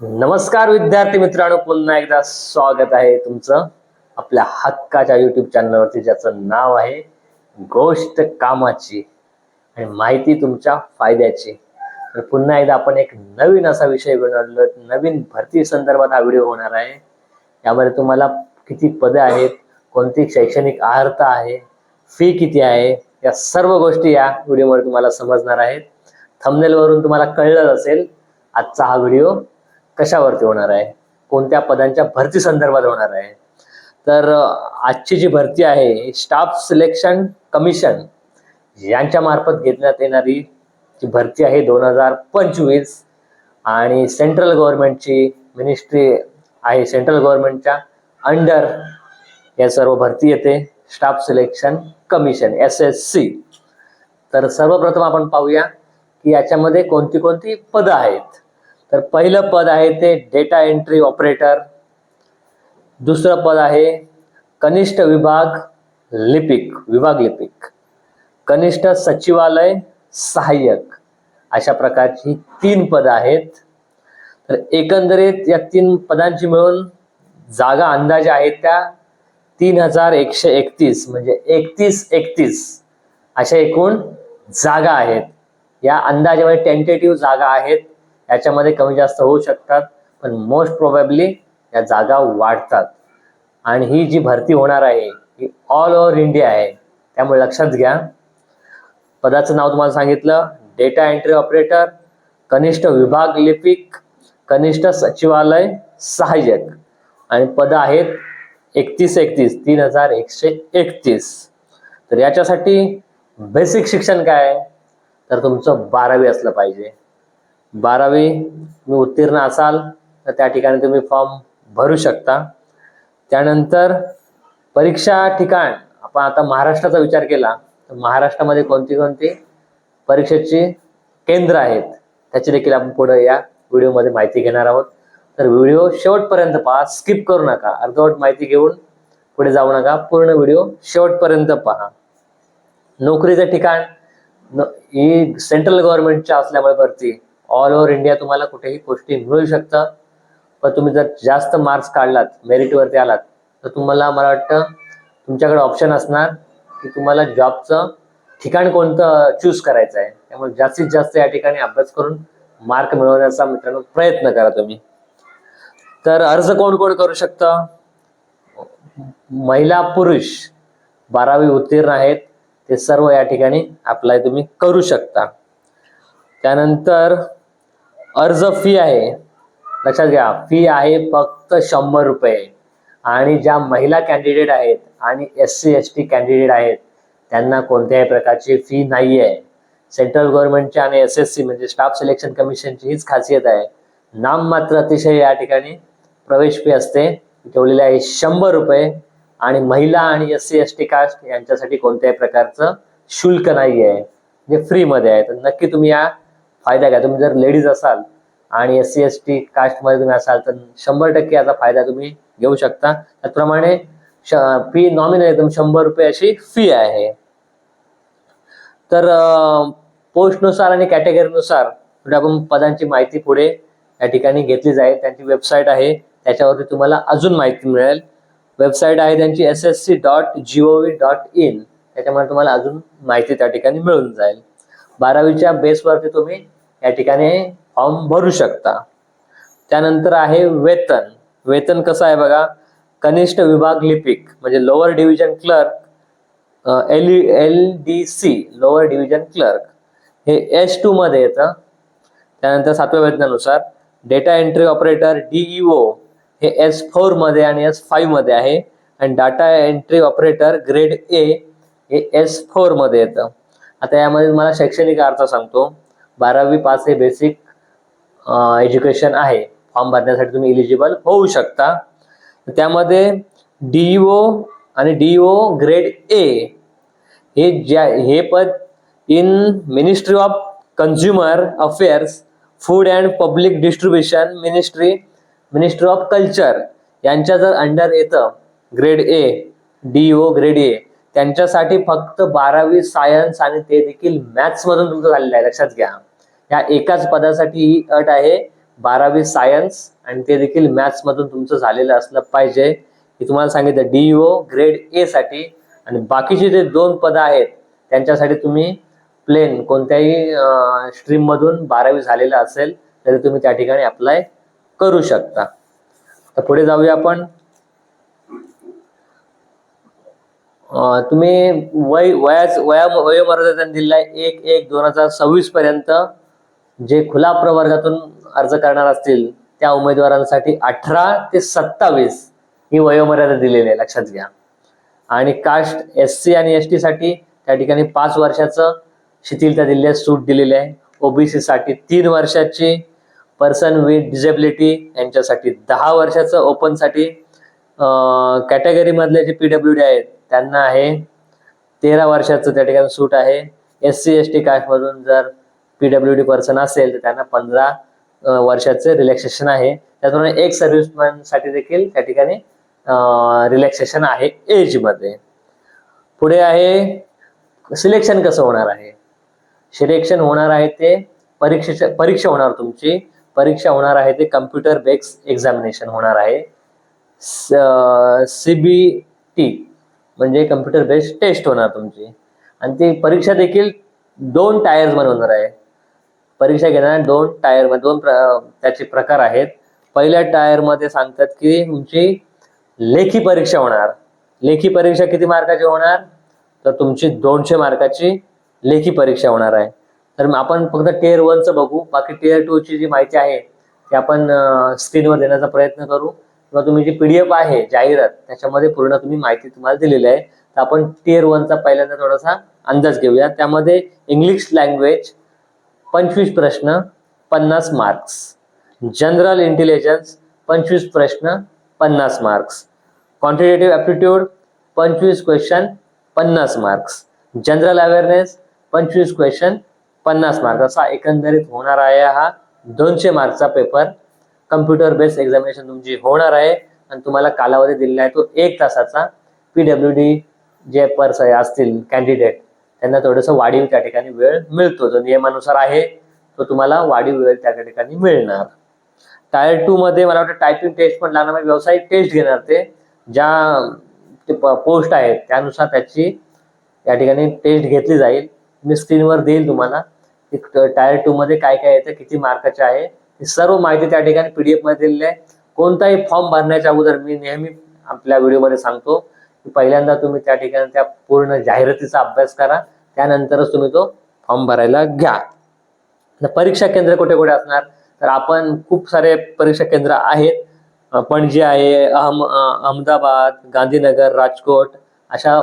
नमस्कार विद्यार्थी मित्रांनो पुन्हा एकदा स्वागत आहे तुमचं आपल्या हक्काच्या युट्यूब चॅनलवरती ज्याचं नाव आहे गोष्ट कामाची आणि माहिती तुमच्या फायद्याची. तर पुन्हा एकदा आपण एक नवीन असा विषय बनवलो नवीन भरती संदर्भात हा व्हिडिओ होणार आहे. यामध्ये तुम्हाला किती पदे आहेत कोणती शैक्षणिक अर्हता आहे फी किती आहे या सर्व गोष्टी या व्हिडिओमध्ये तुम्हाला समजणार आहेत. Thumbnail वरून तुम्हाला कळलं असेल. आजचा हा व्हिडिओ कशावरती होणार आहे? कोणत्या पदांच्या भरती संदर्भात होणार आहे? तर आजची जी भरती आहे स्टाफ सिलेक्शन कमिशन यांच्या मार्फत घेतण्यात येणारी जी भरती आहे दोन हजार पंचवीस आणि सेंट्रल गव्हर्नमेंटची मिनिस्ट्री आहे सेंट्रल गव्हर्नमेंटच्या अंडर या सर्व भरती येते staff selection commission S S C. तर सर्वप्रथम आपण पाहूया की याच्यामध्ये कोणती कोणती पदं आहेत? तर पहिलं पद आहे ते डेटा एंट्री ऑपरेटर दुसरं पद आहे कनिष्ठ विभाग लिपिक विभाग लिपिक. कनिष्ठ सचिवालय सहाय्यक. अशा प्रकारची तीन पदं आहेत. तर एकंदरीत या तीन पदांची मिळून जागा अंदाजे आहेत त्या तीन हजार एकशे एकतीस म्हणजे एकतीस एकतीस अशा एकूण जागा आहेत. या अंदाजामध्ये टेंटेटिव्ह जागा आहेत. याच्यामध्ये कमी जास्त होऊ शकतात पण मोस्ट प्रोबॅबली या जागा वाढतात. आणि ही जी भरती होणार आहे ही ऑल ओव्हर इंडिया आहे. त्यामुळे लक्षात घ्या. पदाचं नाव तुम्हाला सांगितलं डेटा एंट्री ऑपरेटर कनिष्ठ विभाग लिपिक कनिष्ठ सचिवालय सहाय्यक. आणि पद आहेत एकतीस एकतीस तीन हजार एकशे एकतीस. तर याच्यासाठी बेसिक शिक्षण काय? आहे तर तुमचं बारावी असलं पाहिजे. बारावी तुम्ही उत्तीर्ण असाल तर त्या ठिकाणी तुम्ही फॉर्म भरू शकता. त्यानंतर परीक्षा ठिकाण आपण आता महाराष्ट्राचा विचार केला तर महाराष्ट्रामध्ये कोणती कोणती परीक्षेची केंद्र आहेत त्याची देखील आपण पुढे या व्हिडिओमध्ये माहिती घेणार आहोत. तर व्हिडिओ शेवटपर्यंत पहा स्किप करू नका अर्धवट माहिती घेऊन पुढे जाऊ नका पूर्ण व्हिडिओ शेवटपर्यंत पहा. नोकरीचं ठिकाण न- ही सेंट्रल गव्हर्नमेंटच्या असल्यामुळे भरती ऑल ओव्हर इंडिया तुम्हाला कुठेही गोष्टी मिळू शकतात पण तुम्ही जर जास्त मार्क्स काढलात मेरिटवरती आलात तर तुम्हाला मला वाटतं तुमच्याकडे ऑप्शन असणार की तुम्हाला जॉबचं ठिकाण कोणतं चूज करायचं आहे. त्यामुळे जास्तीत जास्त या ठिकाणी अभ्यास करून मार्क मिळवण्याचा मित्रांनो प्रयत्न करा तुम्ही. तर अर्ज कोण कोण करू शकतं? महिला पुरुष बारावी उत्तीर्ण आहेत ते सर्व या ठिकाणी अप्लाय तुम्ही करू शकता. त्यानंतर अर्ज फी आहे. लक्षात घ्या फी आहे फक्त शंभर रुपये. आणि ज्या महिला कॅन्डिडेट आहेत आणि S C S T candidate आहेत त्यांना कोणत्याही प्रकारची फी नाही आहे सेंट्रल गव्हर्नमेंटची आणि एस एस सी म्हणजे स्टाफ सिलेक्शन कमिशनची हीच खासियत आहे. नाममात्र अतिशय या ठिकाणी प्रवेश फी असते. ठेवलेली आहे शंभर रुपये. आणि महिला आणि S C S T caste यांच्यासाठी कोणत्याही प्रकारचं शुल्क नाही आहे जे फ्रीमध्ये आहे. तर नक्की तुम्ही या फायदा घ्या. तुम्ही जर लेडीज असाल आणि एस सी एस टी कास्टमध्ये तुम्ही असाल तर शंभर टक्के याचा फायदा तुम्ही घेऊ शकता. त्याचप्रमाणे फी नॉमिनल एकदम शंभर रुपये अशी फी आहे. तर पोस्टनुसार आणि कॅटेगरीनुसार पुढे आपण पदांची माहिती पुढे या ठिकाणी घेतली जाईल. त्यांची वेबसाईट आहे. त्याच्यावरती तुम्हाला अजून माहिती मिळेल. वेबसाईट आहे त्यांची S S C dot G O V dot in त्याच्यामुळे तुम्हाला अजून माहिती त्या ठिकाणी मिळून जाईल. बारावीच्या बेसवरती तुम्ही या ठिकाणी फॉर्म भरू शकता. त्यानंतर आहे वेतन. वेतन कसं आहे बघा? कनिष्ठ विभाग लिपिक म्हणजे lower division clerk L L D C lower division clerk हे एस टू मध्ये येतं. त्यानंतर सातव्या वेतनानुसार डेटा एंट्री ऑपरेटर डीईओ हे एस फोरमध्ये आणि एस फाईव्हमध्ये आहे. आणि data entry operator grade A हे एस फोरमध्ये येतं. आता यामध्ये तुम्हाला शैक्षणिक अर्थ सांगतो. बारावी पास हे बेसिक एज्युकेशन आहे. फॉर्म भरण्यासाठी तुम्ही इलिजिबल होऊ शकता. त्यामध्ये डीईओ आणि डीओ ग्रेड ए हे ज्या हे पद in ministry of consumer affairs food and public distribution ministry ministry of culture यांच्या जर अंडर येतं grade A DO grade A त्यांच्यासाठी फक्त बारावी सायन्स आणि ते देखील मॅथ्समधून तुमचं झालेलं आहे. लक्षात घ्या. या एकाच पदासाठी ही अट आहे. बारावी सायन्स आणि ते देखील मॅथ्स मधून तुमचं झालेलं असलं पाहिजे. की तुम्हाला सांगितलं डीईओ ग्रेड ए साठी. आणि बाकीचे जे दोन पदं आहेत त्यांच्यासाठी तुम्ही प्लेन कोणत्याही स्ट्रीम मधून बारावी झालेलं असेल तरी तुम्ही त्या ठिकाणी अप्लाय करू शकता. तर पुढे जाऊया आपण. तुम्ही वय वयाच वया वयोमर्यादा त्यांनी दिलेला आहे एक एक दोन हजार सव्वीस पर्यंत. जे खुला प्रवर्गातून अर्ज करणार असतील त्या उमेदवारांसाठी अठरा ते सत्तावीस ही वयोमर्यादा दिलेली आहे लक्षात घ्या. आणि कास्ट एस सी आणि एस टी साठी त्या ठिकाणी पाच वर्षाचं शिथिलता दिलेली आहे सूट दिलेली आहे. ओबीसी साठी तीन वर्षाची पर्सन विथ डिझेबिलिटी यांच्यासाठी दहा वर्षाचं ओपनसाठी कॅटेगरीमधले जे पी डब्ल्यू डी आहेत त्यांना आहे तेरा वर्षाचं त्या ठिकाणी सूट आहे. एस सी एस टी कास्टमधून जर पीडब्ल्यू डी पर्सन असेल तर त्यांना पंधरा वर्षाचे वर्षाचं रिलॅक्सेशन आहे. त्याचप्रमाणे एक सर्व्हिसमॅनसाठी देखील त्या ठिकाणी रिलॅक्सेशन आहे एजमध्ये. पुढे आहे सिलेक्शन कसं होणार आहे? सिलेक्शन होणार आहे ते परीक्षेच्या परीक्षा होणार तुमची. परीक्षा होणार आहे ते कम्प्युटर बेक्स एक्झामिनेशन होणार आहे. सीबीटी म्हणजे कम्प्युटर बेस्ड टेस्ट होणार तुमची. आणि ती परीक्षा देखील दोन टायर्समध्ये होणार आहे. परीक्षा घेणार दोन टायरमध्ये दोन प्र- त्याचे प्रकार आहेत. पहिल्या टायरमध्ये सांगतात की तुमची लेखी परीक्षा होणार. लेखी परीक्षा किती मार्काची होणार? तर तुमची दोनशे मार्काची लेखी परीक्षा होणार आहे. तर आपण फक्त टेअर वनचं बघू. बाकी टेअर टू ची जी माहिती आहे ती आपण स्क्रीनवर देण्याचा प्रयत्न करू. किंवा तुम्ही जी पी डी एफ आहे जाहिरात त्याच्यामध्ये पूर्ण तुम्ही माहिती तुम्हाला दिलेली आहे. तर आपण टेअर वनचा पहिल्यांदा थोडासा अंदाज घेऊया. त्यामध्ये इंग्लिश लँग्वेज पंचवीस प्रश्न पन्नास मार्क्स जनरल इंटेलिजन्स पंचवीस प्रश्न पन्नास मार्क्स क्वांटिटेटिव्ह ॲप्टिट्यूड पंचवीस क्वेश्चन पन्नास मार्क्स जनरल अवेअरनेस पंचवीस क्वेश्चन पन्नास मार्क्स असा एकंदरीत होणार आहे हा दोनशे मार्कचा पेपर कम्प्युटर बेस्ड एक्झामिनेशन तुमची होणार आहे. आणि तुम्हाला कालावधी दिलेला आहे तो एक तासाचा. पी डब्ल्यू डी जे पर्स असतील कॅन्डिडेट त्यांना थोडंसं वाढीव त्या ठिकाणी वेळ मिळतो. जो नियमानुसार आहे तो तुम्हाला वाढीव वेळ त्या ठिकाणी मिळणार. टायर टू मध्ये मला वाटतं टायपिंग टेस्ट पण लागणार म्हणजे व्यावसायिक टेस्ट घेणार ते. ज्या पोस्ट आहेत त्यानुसार त्याची या ठिकाणी टेस्ट घेतली जाईल. मी स्क्रीनवर देईल तुम्हाला. टायर टू मध्ये काय काय येतं किती मार्काचे आहे ही सर्व माहिती त्या ठिकाणी पीडीएफमध्ये दिलेली आहे. कोणताही फॉर्म भरण्याच्या अगोदर मी नेहमी आपल्या व्हिडिओमध्ये सांगतो. पहिल्यांदा तुम्ही त्या ठिकाणी त्या पूर्ण जाहिरातीचा अभ्यास करा त्यानंतरच तुम्ही तो फॉर्म भरायला घ्या. परीक्षा केंद्र कुठे कुठे असणार? तर आपण खूप सारे परीक्षा केंद्र आहेत. अं, पणजी आहे अहम अहमदाबाद गांधीनगर राजकोट अशा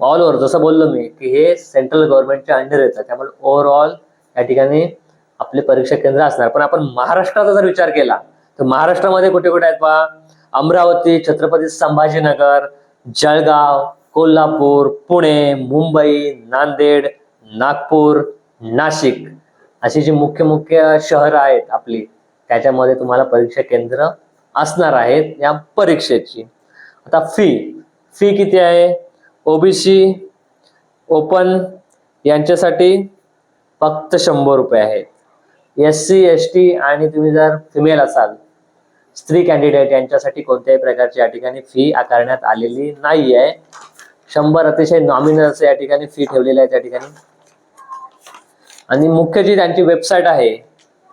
ऑल ओव्हर जसं बोललो मी की हे सेंट्रल गव्हर्नमेंटच्या अंडर येतं. त्यामुळे ओव्हरऑल या ठिकाणी आपले परीक्षा केंद्र असणार. पण आपण महाराष्ट्राचा जर विचार केला तर महाराष्ट्रामध्ये कुठे कुठे आहेत पहा अमरावती छत्रपती संभाजीनगर जळगाव कोल्हापूर पुणे मुंबई नांदेड नागपूर नाशिक अशी जी मुख्य मुख्य शहरं आहेत आपली त्याच्यामध्ये तुम्हाला परीक्षा केंद्र असणार आहेत या परीक्षेची. आता फी फी किती आहे? ओबीसी ओपन यांच्यासाठी फक्त शंभर रुपये आहेत. एस सी एस टी आणि तुम्ही जर फिमेल असाल स्त्री कॅन्डिडेट यांच्यासाठी कोणत्याही प्रकारची या ठिकाणी फी आकारण्यात आलेली नाही आहे शंभर अतिशय नॉमिनल या ठिकाणी फी ठेवलेली आहे त्या ठिकाणी. आणि मुख्य जी त्यांची वेबसाईट आहे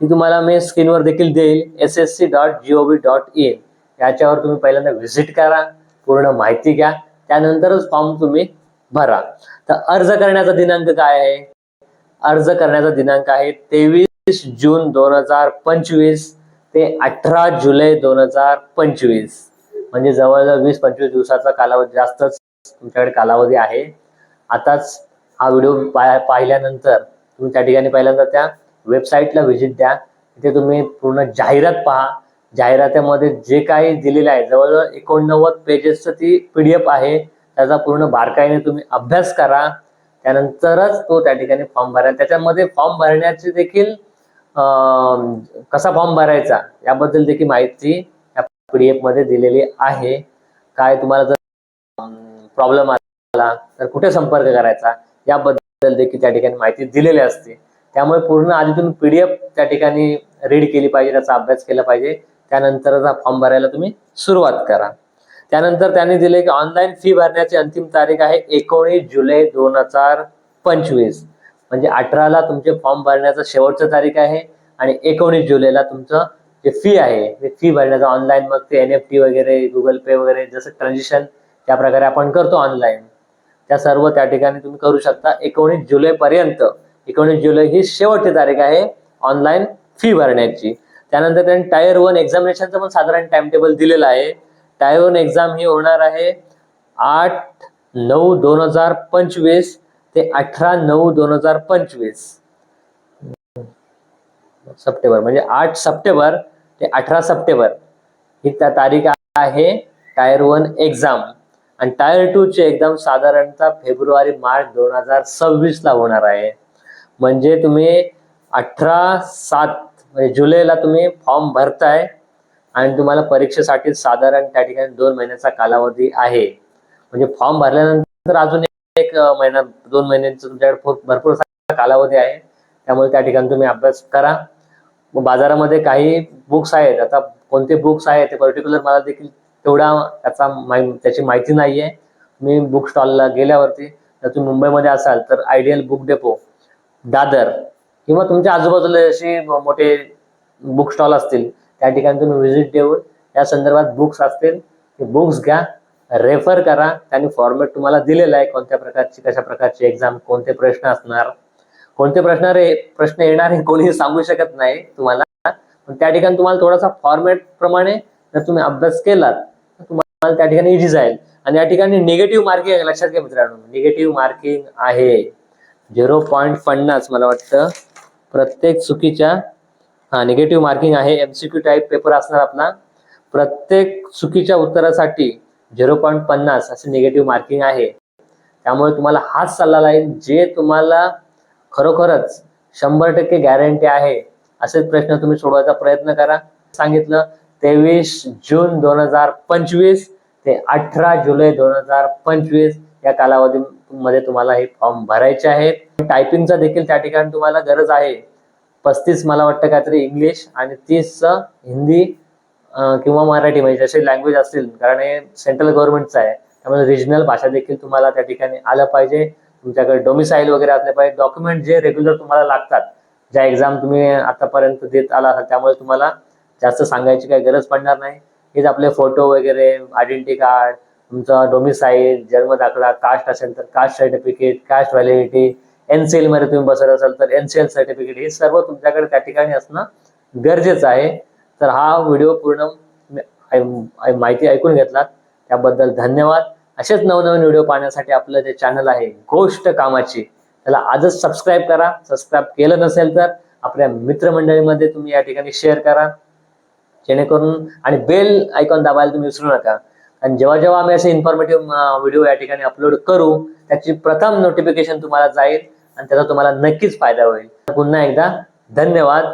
ती तुम्हाला मी स्क्रीनवर देखील देईल. S S C dot G O V dot in याच्यावर तुम्ही पहिल्यांदा व्हिजिट करा पूर्ण माहिती घ्या. त्यानंतरच फॉर्म तुम्ही भरा. तर अर्ज करण्याचा दिनांक काय आहे? अर्ज करण्याचा दिनांक आहे तेवीस जून दोन हजार पंचवीस. ते अठरा जुलै दोन हजार पंचवीस. म्हणजे जवळजवळ वीस पंचवीस दिवसाचा कालावधी जास्तच तुमच्याकडे कालावधी आहे. आताच हा व्हिडिओ पाहिल्यानंतर तुम्ही त्या ठिकाणी पाहिल्यानंतर त्या वेबसाईटला व्हिजिट द्या. तिथे तुम्ही पूर्ण जाहिरात पहा. जाहिरातीमध्ये जे काही दिलेलं आहे जवळजवळ एकोणनव्वद पेजेसचं ती पी डी एफ आहे. त्याचा पूर्ण बारकाईने तुम्ही अभ्यास करा. त्यानंतरच तो त्या ठिकाणी फॉर्म भरा. त्याच्यामध्ये फॉर्म भरण्याचे देखील कसा फॉर्म भरायचा याबद्दल देखील माहिती या पीडीएफमध्ये दिलेली आहे. काय तुम्हाला जर प्रॉब्लेम आला तर कुठे संपर्क करायचा याबद्दल देखील त्या ठिकाणी माहिती दिलेली असते. त्यामुळे पूर्ण आधी तुम्ही पीडीएफ त्या ठिकाणी रीड केली पाहिजे त्याचा अभ्यास केला पाहिजे. त्यानंतरचा फॉर्म भरायला तुम्ही सुरुवात करा. त्यानंतर त्यांनी दिले की ऑनलाईन फी भरण्याची अंतिम तारीख आहे एकोणीस जुलै दोन हजार पंचवीस. म्हणजे अठराला तुमचे फॉर्म भरण्याचा शेवटचं तारीख आहे आणि एकोणीस जुलैला तुमचं जे फी आहे ते फी भरण्याचा ऑनलाईन मग ते एन एफ टी वगैरे गुगल पे वगैरे जसं ट्रान्झॅक्शन त्या प्रकारे आपण करतो ऑनलाईन त्या सर्व त्या ठिकाणी तुम्ही करू शकता. एकोणीस जुलैपर्यंत एकोणीस जुलै ही शेवटची तारीख आहे ऑनलाईन फी भरण्याची. त्यानंतर त्यांनी टायर वन एक्झामिनेशनचं पण साधारण टाइम टेबल दिलेलं आहे. टायर वन एक्झाम ही होणार आहे आठ नऊ दोन हजार पंचवीस ते अठरा नऊ दोन हजार पंचवीस. सप्टेंबर म्हणजे आठ सप्टेंबर ते अठरा सप्टेंबर. ही त्या तारीख आहे टायर वन एक्झाम. आणि टायर टू ची एक्झाम साधारणतः फेब्रुवारी मार्च दोन हजार सव्वीस ला होणार आहे. म्हणजे तुम्ही अठरा सात म्हणजे जुलैला तुम्ही फॉर्म भरताय आणि तुम्हाला परीक्षेसाठी साधारण त्या ठिकाणी दोन महिन्याचा कालावधी आहे. म्हणजे फॉर्म भरल्यानंतर अजून एक महिना दोन महिन्यांचा तुमच्याकडे भरपूर कालावधी आहे. त्यामुळे त्या ठिकाणी तुम्ही अभ्यास करा. बाजारामध्ये काही बुक्स आहेत. आता कोणते बुक्स आहेत ते पर्टिक्युलर मला देखील तेवढा त्याचा माहि- त्याची माहिती नाही आहे मी बुक स्टॉलला गेल्यावरती जर तुम्ही मुंबईमध्ये असाल तर आयडियल बुक डेपो दादर किंवा तुमच्या आजूबाजूला असे मोठे बुक स्टॉल असतील त्या ठिकाणी तुम्ही व्हिजिट देऊन या संदर्भात बुक्स असतील ते बुक्स घ्या. रेफर करा. त्यांनी फॉर्मॅट तुम्हाला दिलेला आहे कोणत्या प्रकारची कशा प्रकारची एक्झाम कोणते प्रश्न असणार. कोणते प्रश्न रे प्रश्न येणार हे कोणीही सांगू शकत नाही तुम्हाला. पण त्या ठिकाणी तुम्हाला थोडासा फॉर्मॅट प्रमाणे जर तुम्ही अभ्यास केलात तर तुम्हाला त्या ठिकाणी इझी जाईल. आणि या ठिकाणी निगेटिव्ह मार्किंग लक्षात घ्या मित्रांनो. निगेटिव्ह मार्किंग आहे. झिरो पॉईंट पन्नास मला वाटतं. प्रत्येक चुकीच्या हा निगेटिव्ह मार्किंग आहे. एमसीक्यू टाईप पेपर असणार आपला. प्रत्येक चुकीच्या उत्तरासाठी झिरो पॉईंट पन्नास असे निगेटिव्ह मार्किंग आहे. त्यामुळे तुम्हाला हाच सल्ला लागेल जे तुम्हाला खरोखरच शंभर टक्के गॅरंटी आहे असेच प्रश्न तुम्ही सोडवायचा प्रयत्न करा. सांगितलं तेवीस जून दोन हजार पंचवीस ते अठरा जुलै दोन हजार पंचवीस या कालावधीमध्ये तुम्हाला हे फॉर्म भरायचे आहेत. टायपिंगचा देखील त्या ठिकाणी तुम्हाला गरज आहे. पस्तीस मला वाटतं काहीतरी इंग्लिश आणि तीस हिंदी किंवा मराठी म्हणजे जसे लँग्वेज असतील कारण हे सेंट्रल गव्हर्नमेंटचं आहे त्यामुळे रिजनल भाषा देखील तुम्हाला त्या ठिकाणी आलं पाहिजे. तुमच्याकडे डोमिसाईल वगैरे असले पाहिजे. डॉक्युमेंट जे रेग्युलर तुम्हाला लागतात ज्या एक्झाम तुम्ही आतापर्यंत देत आला असाल त्यामुळे तुम्हाला जास्त सांगायची काही गरज पडणार नाही. हेच आपले फोटो वगैरे आयडेंटिटी कार्ड तुमचा डोमिसाईल जन्म दाखला कास्ट असेल तर कास्ट सर्टिफिकेट कास्ट व्हॅलिडिटी एनसीएलमध्ये तुम्ही बसत असाल तर एनसीएल सर्टिफिकेट हे सर्व तुमच्याकडे त्या ठिकाणी असणं गरजेचं आहे. तर हा व्हिडिओ पूर्ण माहिती ऐकून घेतलात. त्याबद्दल धन्यवाद. असेच नवनवीन व्हिडिओ पाहण्यासाठी आपलं जे चॅनल आहे गोष्ट कामाची त्याला आजच सबस्क्राईब करा. सबस्क्राईब केलं नसेल तर आपल्या मित्रमंडळीमध्ये तुम्ही या ठिकाणी शेअर करा. जेणेकरून आणि बेल आयकॉन दाबायला तुम्ही विसरू नका. आणि जेव्हा जेव्हा आम्ही असे इन्फॉर्मेटिव्ह व्हिडिओ या ठिकाणी अपलोड करू त्याची प्रथम नोटिफिकेशन तुम्हाला जाईल आणि त्याचा तुम्हाला नक्कीच फायदा होईल. पुन्हा एकदा धन्यवाद.